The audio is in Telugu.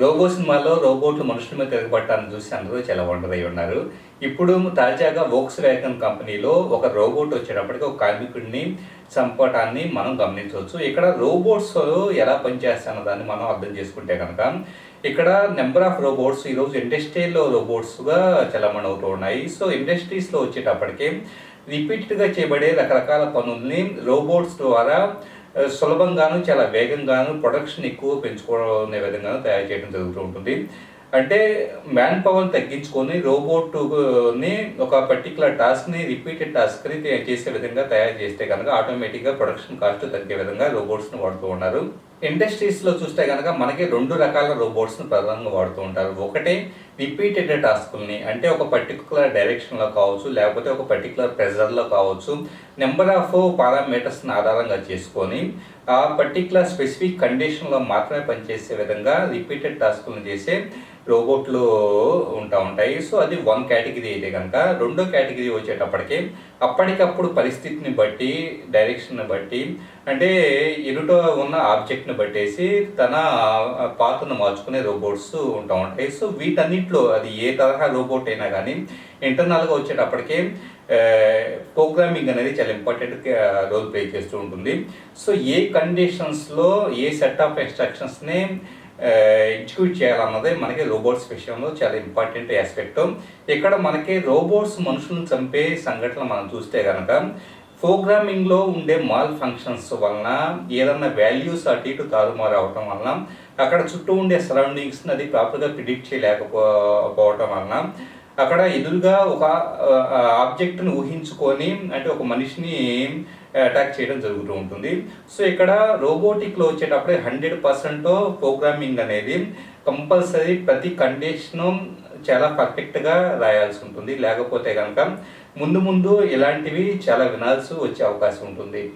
రోబో సినిమాలో రోబోట్లు మనుషుల మీద తిరగబట్టాలని చూసి అందరూ చాలా వండరై ఉన్నారు. ఇప్పుడు తాజాగా వోక్స్ వ్యాగన్ కంపెనీలో ఒక రోబోట్ వచ్చేటప్పటికి ఒక కార్మికుడిని చంపటాన్ని మనం గమనించవచ్చు. ఇక్కడ రోబోట్స్ ఎలా పనిచేస్తానో దాన్ని మనం అర్థం చేసుకుంటే కనుక ఇక్కడ నెంబర్ ఆఫ్ రోబోట్స్ ఈరోజు ఇండస్ట్రీలో రోబోట్స్గా చలమణ అవుతూ ఉన్నాయి. సో ఇండస్ట్రీస్లో వచ్చేటప్పటికి రిపీటెడ్గా చేయబడే రకరకాల పనుల్ని రోబోట్స్ ద్వారా సులభంగాను చాలా వేగంగాను ప్రొడక్షన్ ఎక్కువ పెంచుకునే విధంగాను తయారు చేయడం జరుగుతూ ఉంటుంది. అంటే మ్యాన్ పవర్ తగ్గించుకొని రోబోట్ని ఒక పర్టికులర్ టాస్క్ని రిపీటెడ్ టాస్క్ని చేసే విధంగా తయారు చేస్తే కనుక ఆటోమేటిక్గా ప్రొడక్షన్ కాస్ట్ తగ్గే విధంగా రోబోట్స్ని వాడుతూ ఉన్నారు. ఇండస్ట్రీస్లో చూస్తే కనుక మనకి రెండు రకాల రోబోట్స్ని ప్రధానంగా వాడుతూ ఉంటారు. ఒకటే రిపీటెడ్ టాస్కుల్ని అంటే ఒక పర్టికులర్ డైరెక్షన్లో కావచ్చు లేకపోతే ఒక పర్టికులర్ ప్రెజర్లో కావచ్చు నెంబర్ ఆఫ్ పారామీటర్స్ని ఆధారంగా చేసుకొని ఆ పర్టికులర్ స్పెసిఫిక్ కండిషన్లో మాత్రమే పనిచేసే విధంగా రిపీటెడ్ టాస్కులను చేసే రోబోట్లు ఉంటా ఉంటాయి. సో అది వన్ కేటగిరీ అయితే కనుక రెండో కేటగిరీ వచ్చేటప్పటికి అప్పటికప్పుడు పరిస్థితిని బట్టి డైరెక్షన్ని బట్టి అంటే ఎదుట ఉన్న ఆబ్జెక్ట్ ఆబ్జెక్ట్ని బట్టేసి తన పాత్రను మార్చుకునే రోబోట్స్ ఉంటా ఉంటాయి. సో వీటన్నిటిలో అది ఏ తరహా రోబోట్ అయినా కానీ ఇంటర్నల్గా వచ్చేటప్పటికే ప్రోగ్రామింగ్ అనేది చాలా ఇంపార్టెంట్ రోల్ ప్లే చేస్తూ ఉంటుంది. సో ఏ కండిషన్స్లో ఏ సెట్ ఆఫ్ ఇన్స్ట్రక్షన్స్ని ఎగ్జిక్యూట్ చేయాలన్నదే మనకి రోబోట్స్ విషయంలో చాలా ఇంపార్టెంట్ ఆస్పెక్ట్ ఇక్కడ మనకి రోబోట్స్ మనుషులను చంపే సంఘటనలు మనం చూస్తే కనుక ప్రోగ్రామింగ్లో ఉండే మాల్ ఫంక్షన్స్ వలన ఏదన్నా వాల్యూస్ అటు ఇటు తారుమారు అవటం వలన అక్కడ చుట్టూ ఉండే సరౌండింగ్స్ని అది ప్రాపర్గా ప్రిడిక్ట్ చేయలేకపోవటం వలన అక్కడ ఎదురుగా ఒక ఆబ్జెక్ట్ను ఊహించుకొని అంటే ఒక మనిషిని అటాక్ చేయడం జరుగుతూ ఉంటుంది. సో ఇక్కడ రోబోటిక్లో వచ్చేటప్పుడు హండ్రెడ్ పర్సెంట్ ప్రోగ్రామింగ్ అనేది కంపల్సరీ ప్రతి కండిషను చాలా పర్ఫెక్ట్గా రాయాల్సి ఉంటుంది. లేకపోతే కనుక ముందు ముందు ఇలాంటివి చాలా వినాల్సి వచ్చే అవకాశం ఉంటుంది.